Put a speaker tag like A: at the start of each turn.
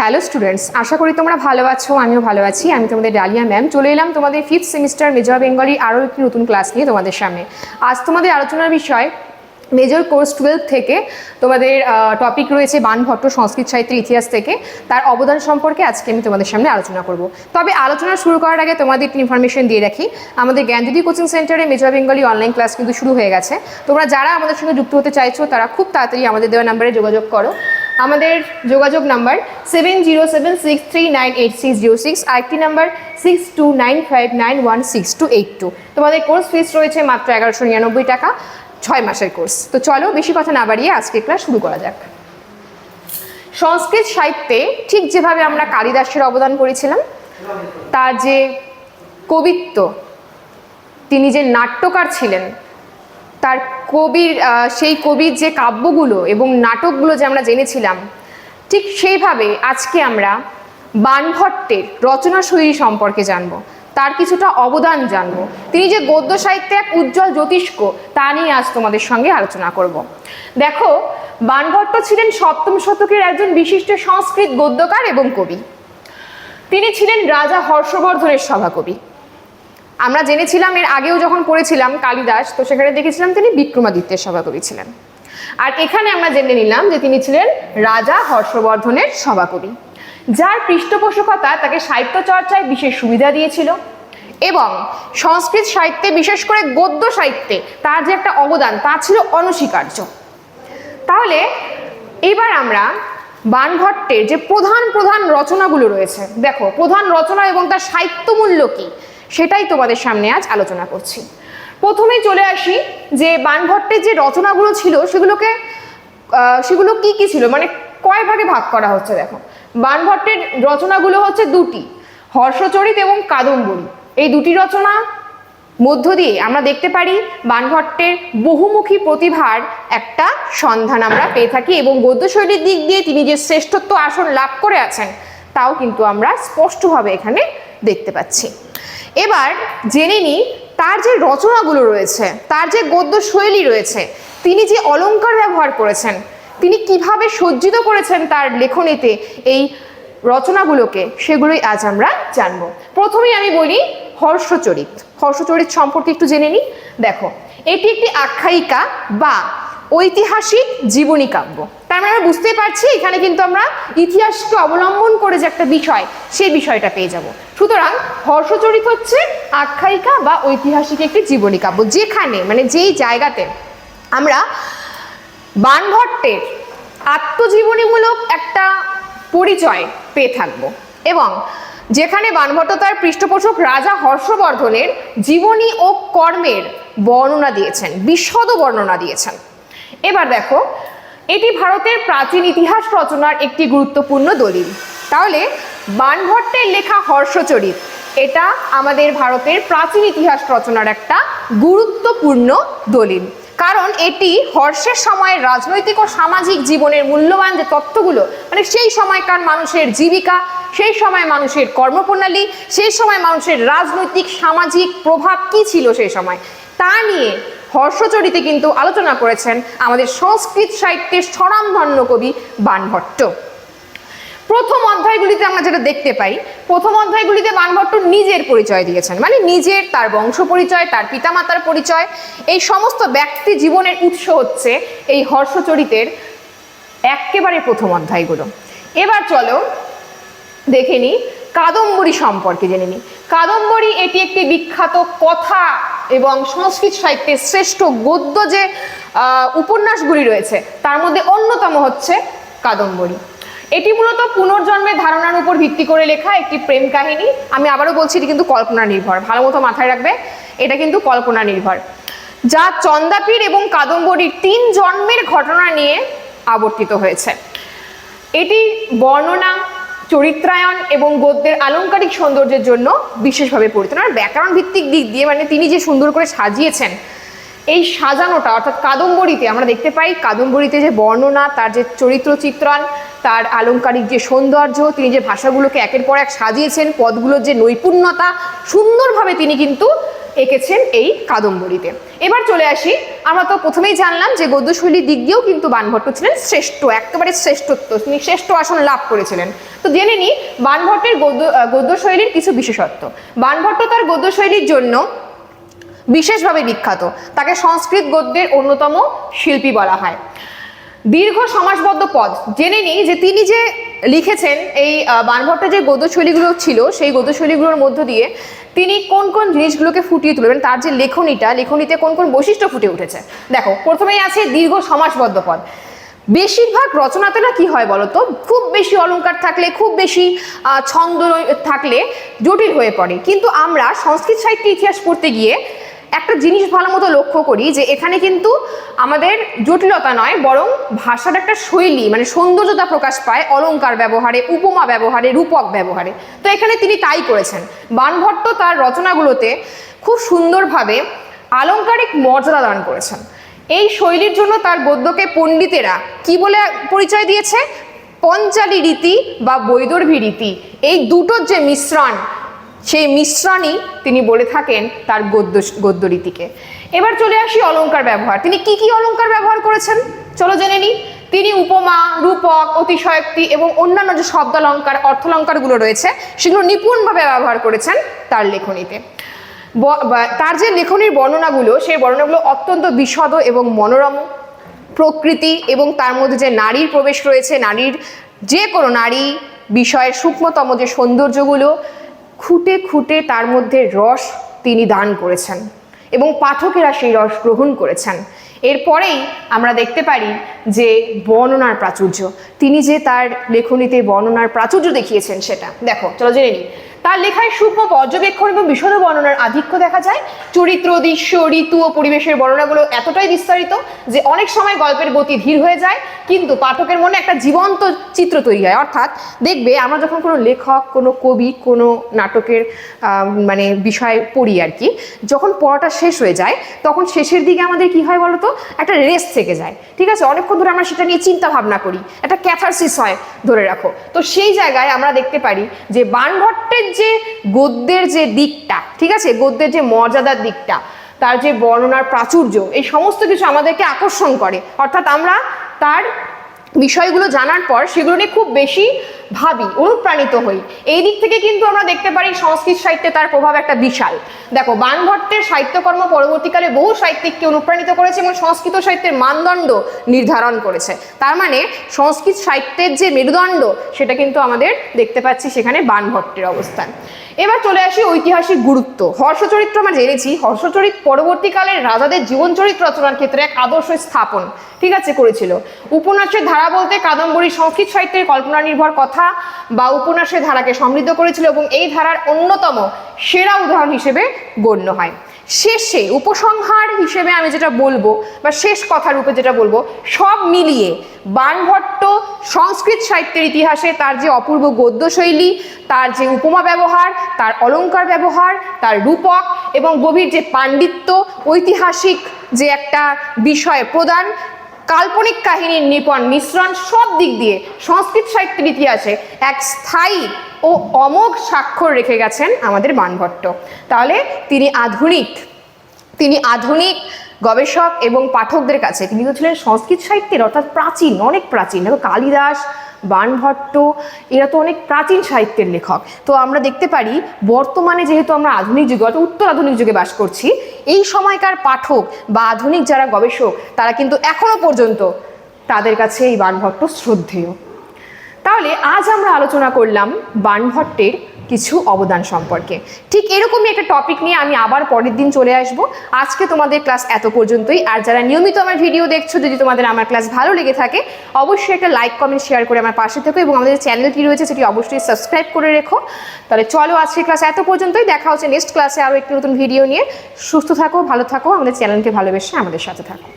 A: Hello students আশা করি তোমরা ভালো আছো, আমিও ভালো আছি। আমি তোমাদের ডালিয়া ম্যাম চলে এলাম তোমাদের ফিফথ সেমিস্টার মেজর বেঙ্গলি আরও একটি নতুন ক্লাস নিয়ে তোমাদের সামনে। আজ তোমাদের আলোচনার বিষয় মেজর কোর্স টুয়েলভ থেকে তোমাদের টপিক রয়েছে বানভট্ট সংস্কৃত সাহিত্যের ইতিহাস থেকে। তার অবদান সম্পর্কে আজকে আমি তোমাদের সামনে আলোচনা করব। তবে আলোচনা শুরু করার আগে তোমাদের একটি ইনফরমেশন দিয়ে রাখি। আমাদের জ্ঞানদিদি কোচিং সেন্টারে মেজর বেঙ্গলি অনলাইন ক্লাস কিন্তু শুরু হয়ে গেছে। তোমরা যারা আমাদের সঙ্গে যুক্ত হতে চাইছো, তারা খুব তাড়াতাড়ি আমাদের দেওয়া নাম্বারে যোগাযোগ করো। আমাদের যোগাযোগ number seven zero seven six three nine eight six zero six আরেকটি number six two nine five nine one six two eight two. তোমাদের কোর্স ফিস রয়েছে মাত্র এগারোশো নিরানব্বই টাকা, ছয় মাসের কোর্স। তো চলো বেশি কথা না বাড়িয়ে আজকে ক্লাস শুরু করা যাক। সংস্কৃত সাহিত্যে ঠিক যেভাবে আমরা কালিদাসের অবদান করেছিলাম, তার যে কবিত্ব, তিনি যে নাট্যকার ছিলেন তার কবির সেই কবির যে কাব্যগুলো এবং নাটকগুলো যে আমরা জেনেছিলাম, ঠিক সেইভাবে আজকে আমরা বানভট্টের রচনাশৈলী সম্পর্কে জানব। তার কিছুটা অবদান জানব। তিনি যে গদ্য সাহিত্যে এক উজ্জ্বল জ্যোতিষ্ক, তা নিয়ে আজ তোমাদের সঙ্গে আলোচনা করব। দেখো, বানভট্ট ছিলেন সপ্তম শতকের একজন বিশিষ্ট সংস্কৃত গদ্যকার এবং কবি। তিনি ছিলেন রাজা হর্ষবর্ধনের সভাকবি। আমরা জেনেছিলাম এর আগেও যখন পড়েছিলাম কালিদাস, তো সেখানে দেখেছিলাম তিনি বিক্রমাদিত্যের সভাকবি ছিলেন আর এখানে আমরা জেনে নিলাম যে তিনি ছিলেন রাজা হর্ষবর্ধনের সভাকবি। যার পৃষ্ঠপোষকতা তাকে সাহিত্য চর্চায় বিশেষ সুবিধা দিয়েছিল এবং সংস্কৃত সাহিত্যে, বিশেষ করে গদ্য সাহিত্যে, তার যে একটা অবদান, তা ছিল অনস্বীকার্য। তাহলে এবার আমরা বানভট্টের যে প্রধান প্রধান রচনাগুলো রয়েছে, দেখো, প্রধান রচনা এবং তার সাহিত্য মূল্য কী? সেটাই তোমাদের সামনে আজ আলোচনা করছি। প্রথমেই চলে আসি যে বানভট্টের যে রচনাগুলো ছিল, সেগুলোকে সেগুলো কি কি ছিল? মানে কয় ভাগে ভাগ করা হচ্ছে দেখো। বানভট্টের রচনাগুলো হচ্ছে দুটি, হর্ষচরিত এবং কাদম্বরী। এই দুটি রচনা মধ্য দিয়ে আমরা দেখতে পারি বানভট্টের বহুমুখী প্রতিভার একটা সন্ধান আমরা পেয়ে থাকি এবং গদ্যশৈলীর দিক দিয়ে তিনি যে শ্রেষ্ঠত্ব আসন লাভ করে আছেন, তাও কিন্তু আমরা স্পষ্টভাবে এখানে দেখতে পাচ্ছি। এবার জেনে নিই, তার যে রচনাগুলো রয়েছে, তার যে গদ্য শৈলী রয়েছে, তিনি যে অলঙ্কার ব্যবহার করেছেন, তিনি কীভাবে সজ্জিত করেছেন তার লেখনীতে এই রচনাগুলোকে, সেগুলোই আজ আমরা জানব। প্রথমেই আমি বলি হর্ষচরিত। হর্ষচরিত সম্পর্কে একটু জেনে নিই। দেখো, এটি একটি আখ্যায়িকা বা ঐতিহাসিক জীবনী কাব্য তার মানে আমরা বুঝতেই পারছি, এখানে কিন্তু আমরা ইতিহাসকে অবলম্বন করে যে একটা বিষয়, সেই বিষয়টা পেয়ে যাব। সুতরাং হর্ষচরিত হচ্ছে আখ্যায়িকা বা ঐতিহাসিক একটি জীবনী কাব্য, যেখানে মানে যেই জায়গাতে আমরা বানভট্টের আত্মজীবনীমূলক একটা পরিচয় পেয়ে থাকব এবং যেখানে বানভট্ট তার পৃষ্ঠপোষক রাজা হর্ষবর্ধনের জীবনী ও কর্মের বর্ণনা দিয়েছেন, বিশদ বর্ণনা দিয়েছেন। এবার দেখো এটি ভারতের প্রাচীন ইতিহাস রচনার একটি গুরুত্বপূর্ণ দলিল। তাহলে, বানভট্টের লেখা হর্ষচরিত, এটা আমাদের ভারতের প্রাচীন ইতিহাস রচনার একটা গুরুত্বপূর্ণ দলিল। কারণ এটি হর্ষের সময়ের রাজনৈতিক ও সামাজিক জীবনের মূল্যবান যে তথ্যগুলো মানে সেই সময়কার মানুষের জীবিকা, সেই সময় মানুষের কর্মপ্রণালী, সেই সময় মানুষের রাজনৈতিক, সামাজিক প্রভাব কি ছিল সেই সময়? তা নিয়ে হর্ষচরিতে কিন্তু আলোচনা করেছেন আমাদের সংস্কৃত সাহিত্যের স্বনামধন্য কবি বানভট্ট। প্রথম অধ্যায়গুলিতে আমরা যেটা দেখতে পাই, প্রথম অধ্যায়গুলিতে বানভট্ট নিজের পরিচয় দিয়েছেন মানে নিজের তার বংশ পরিচয়, তার পিতামাতার পরিচয়, এই সমস্ত ব্যক্তি জীবনের উৎস হচ্ছে এই হর্ষচরিতের একেবারে প্রথম অধ্যায়গুলো। এবার চলো দেখে নিই কাদম্বরী সম্পর্কে জেনে নিই কাদম্বরী এটি একটি বিখ্যাত কথা এবং সংস্কৃত সাহিত্যের শ্রেষ্ঠ গদ্য যে উপন্যাসগুলি রয়েছে, তার মধ্যে অন্যতম হচ্ছে কাদম্বরী। এটি মূলত পুনর্জন্মের ধারণার উপর ভিত্তি করে লেখা একটি প্রেম কাহিনী। আমি আবারও বলছি, এটি কিন্তু কল্পনা নির্ভর। ভালো মতো মাথায় রাখবে, এটা কিন্তু কল্পনা নির্ভর। যা চন্দাপীর এবং কাদম্বরীর তিন জন্মের ঘটনা নিয়ে আবর্তিত হয়েছে। এটি বর্ণনা চরিত্রায়ন এবং গদ্যের আলংকারিক সৌন্দর্যের জন্য বিশেষভাবে পরিচিত। আর ব্যাকরণ ভিত্তিক দিক দিয়ে মানে তিনি যে সুন্দর করে সাজিয়েছেন, এই সাজানোটা, অর্থাৎ কাদম্বরীতে আমরা দেখতে পাই, কাদম্বরীতে যে বর্ণনা, তার যে চরিত্র চিত্রণ তার আলংকারিক যে সৌন্দর্য, তিনি যে ভাষাগুলোকে একের পর এক সাজিয়েছেন, পদগুলোর যে নৈপুণ্যতা, সুন্দরভাবে তিনি কিন্তু এঁকেছেন এই কাদম্বরীতে। এবার চলে আসি, আমরা তো প্রথমেই জানলাম যে গদ্যশৈলীর দিক দিয়েও কিন্তু বানভট্ট ছিলেন শ্রেষ্ঠ, একেবারে শ্রেষ্ঠত্ব, তিনি শ্রেষ্ঠ আসন লাভ করেছিলেন। তো জেনে নিই, বানভট্টের গদ্য গদ্যশৈলীর কিছু বিশেষত্ব। বানভট্ট তার গদ্যশৈলীর জন্য বিশেষভাবে বিখ্যাত। তাকে সংস্কৃত গদ্যের অন্যতম শিল্পী বলা হয়। দীর্ঘ সমাসবদ্ধ পদ। জেনে নিই যে তিনি যে লিখেছেন এই বানভট্টের যে গদ্যশৈলীগুলো ছিল, সেই গদ্যশৈলীগুলোর মধ্য দিয়ে তিনি কোন কোন জিনিসগুলোকে ফুটিয়ে তুলবেন তার যে লেখনীটা, লেখনীতে কোন কোন বৈশিষ্ট্য ফুটে উঠেছে? দেখো, প্রথমেই আছে দীর্ঘ সমাসবদ্ধ পদ। বেশিরভাগ রচনাতে না কি হয় বলতো খুব বেশি অলঙ্কার থাকলে, খুব বেশি ছন্দ থাকলে জটিল হয়ে পড়ে। কিন্তু আমরা সংস্কৃত সাহিত্যের ইতিহাস পড়তে গিয়ে একটা জিনিস ভালো মতো লক্ষ্য করি যে এখানে কিন্তু আমাদের জটিলতা নয়, বরং ভাষার একটা শৈলী মানে সৌন্দর্যতা প্রকাশ পায়, অলংকার ব্যবহারে, উপমা ব্যবহারে, রূপক ব্যবহারে। তো এখানে তিনি তাই করেছেন। বানভট্ট তার রচনাগুলোতে খুব সুন্দরভাবে আলংকারিক মর্যাদা দান করেছেন। এই শৈলীর জন্য তার গদ্যকে পণ্ডিতেরা কি বলে পরিচয় দিয়েছে? পঞ্চালী রীতি বা বৈদর্ভী রীতি। এই দুটোর যে মিশ্রণ সেই মিশ্রণই তিনি বলে থাকেন তার গদ্য গদ্য রীতিকে এবার চলে আসি অলঙ্কার ব্যবহার। তিনি কি কি অলঙ্কার ব্যবহার করেছেন? চলো জেনে নিই। তিনি উপমা, রূপক, অতিশয়োক্তি এবং অন্যান্য যে শব্দালঙ্কার অর্থলঙ্কারগুলো রয়েছে, সেগুলো নিপুণভাবে ব্যবহার করেছেন তার লেখনীতে। তার যে লেখনীর বর্ণনাগুলো, সেই বর্ণনাগুলো অত্যন্ত বিশদ এবং মনোরম প্রকৃতি এবং তার মধ্যে যে নারীর প্রবেশ রয়েছে, নারীর যে কোনো নারী বিষয়ের সূক্ষ্মতম যে সৌন্দর্যগুলো খুঁটে খুঁটে তার মধ্যে রস তিনি দান করেছেন এবং পাঠকেরা সেই রস গ্রহণ করেছেন। এরপরেই আমরা দেখতে পারি যে বর্ণনার প্রাচুর্য, তিনি যে তার লেখনীতে বর্ণনার প্রাচুর্য দেখিয়েছেন সেটা। দেখো, চলো জেনে নিই। তার লেখায় সূক্ষ্ম পর্যবেক্ষণ এবং বিশদ বর্ণনার আধিক্য দেখা যায়। চরিত্র, দৃশ্য, ঋতু ও পরিবেশের বর্ণনাগুলো এতটাই বিস্তারিত যে অনেক সময় গল্পের গতি ধীর হয়ে যায়, কিন্তু পাঠকের মনে একটা জীবন্ত চিত্র তৈরি হয়। অর্থাৎ দেখবে আমরা যখন কোনো লেখক, কোনো কবি, কোনো নাটকের মানে বিষয় পড়ি আর কি, যখন পড়াটা শেষ হয়ে যায়, তখন শেষের দিকে আমাদের কি হয় বলতো? একটা রেস থেকে যায়। ঠিক আছে? অনেকক্ষণ ধরে আমরা সেটা নিয়ে চিন্তা ভাবনা করি। একটা ক্যাথারসিস হয় ধরে রাখো। তো সেই জায়গায় আমরা দেখতে পারি যে বানভট্টের যে গদ্যের যে দিকটা, ঠিক আছে? গদ্যের যে মর্যাদার দিকটা, তার যে বর্ণনার প্রাচুর্য, এই সমস্ত কিছু আমাদেরকে আকর্ষণ করে। অর্থাৎ আমরা তার বিষয়গুলো জানার পর সেগুলো নিয়ে খুব বেশি ভাবি, অনুপ্রাণিত হই। এই দিক থেকে কিন্তু আমরা দেখতে পারি সংস্কৃত সাহিত্যে তার প্রভাব একটা বিশাল। দেখো, বানভট্টের সাহিত্যকর্ম পরবর্তীকালে বহু সাহিত্যিককে অনুপ্রাণিত করেছে এবং সংস্কৃত সাহিত্যের মানদণ্ড নির্ধারণ করেছে। তার মানে সংস্কৃত সাহিত্যের যে মেরুদণ্ড, সেটা কিন্তু আমাদের দেখতে পাচ্ছি সেখানে বানভট্টের অবস্থান। এবার চলে আসি ঐতিহাসিক গুরুত্ব। হর্ষচরিত্র আমরা জেনেছি। হর্ষচরিত পরবর্তীকালের রাজাদের জীবন চরিত্র রচনার ক্ষেত্রে এক আদর্শ স্থাপন, ঠিক আছে, করেছিল। উপন্যাসের ধারা বলতে কাদম্বরী সংস্কৃত সাহিত্যের কল্পনা নির্ভর কথা। বা উপন্যাসের ধারাকে সমৃদ্ধ করেছিল এবং এই ধারার অন্যতম সেরা উদাহরণ হিসেবে গণ্য হয়। শেষে উপসংহার হিসেবে আমি যেটা বলব বা শেষ কথা রূপে যেটা বলব, সব মিলিয়ে বানভট্ট সংস্কৃত সাহিত্যের ইতিহাসে তার যে অপূর্ব গদ্যশৈলী তার যে উপমা ব্যবহার, তার অলঙ্কার ব্যবহার, তার রূপক এবং গভীর যে পাণ্ডিত্য, ঐতিহাসিক যে একটা বিষয় প্রদান কাল্পনিক কাহিনীর নিপন মিশ্রণ সব দিক দিয়ে সংস্কৃত সাহিত্যের ইতিহাসে এক স্থায়ী ও অমোঘ স্বাক্ষর রেখে গেছেন আমাদের বানভট্ট তাহলে তিনি আধুনিক তিনি আধুনিক গবেষক এবং পাঠকদের কাছে, তিনি তো ছিলেন সংস্কৃত সাহিত্যের অর্থাৎ প্রাচীন, অনেক প্রাচীন। কালিদাস বানভট্ট, এরা তো অনেক প্রাচীন সাহিত্যের লেখক। তো আমরা দেখতে পারি, বর্তমানে যেহেতু আমরা আধুনিক যুগে, অর্থাৎ উত্তর আধুনিক যুগে বাস করছি, এই সময়কার পাঠক বা আধুনিক যারা গবেষক, তারা কিন্তু এখনও পর্যন্ত তাদের কাছে এই বানভট্ট শ্রদ্ধেয়। তাহলে আজ আমরা আলোচনা করলাম বানভট্টের কিছু অবদান সম্পর্কে। ঠিক এরকমই একটা টপিক নিয়ে আমি আবার পরের দিন চলে আসব। আজকে তোমাদের ক্লাস এত পর্যন্তই। আর যারা নিয়মিত আমার ভিডিও দেখছ, যদি তোমাদের আমার ক্লাস ভালো লেগে থাকে, অবশ্যই একটা লাইক কমেন্ট শেয়ার করে আমার পাশে থেকো এবং আমাদের চ্যানেল কি রয়েছে, সেটি অবশ্যই সাবস্ক্রাইব করে রেখো। তাহলে চলো আজকে ক্লাস এত পর্যন্তই। দেখা হচ্ছে নেক্সট ক্লাসে আরও একটি নতুন ভিডিও নিয়ে। সুস্থ থাকো, ভালো থাকো, আমাদের চ্যানেলকে ভালোবেসে আমাদের সাথে থাকো।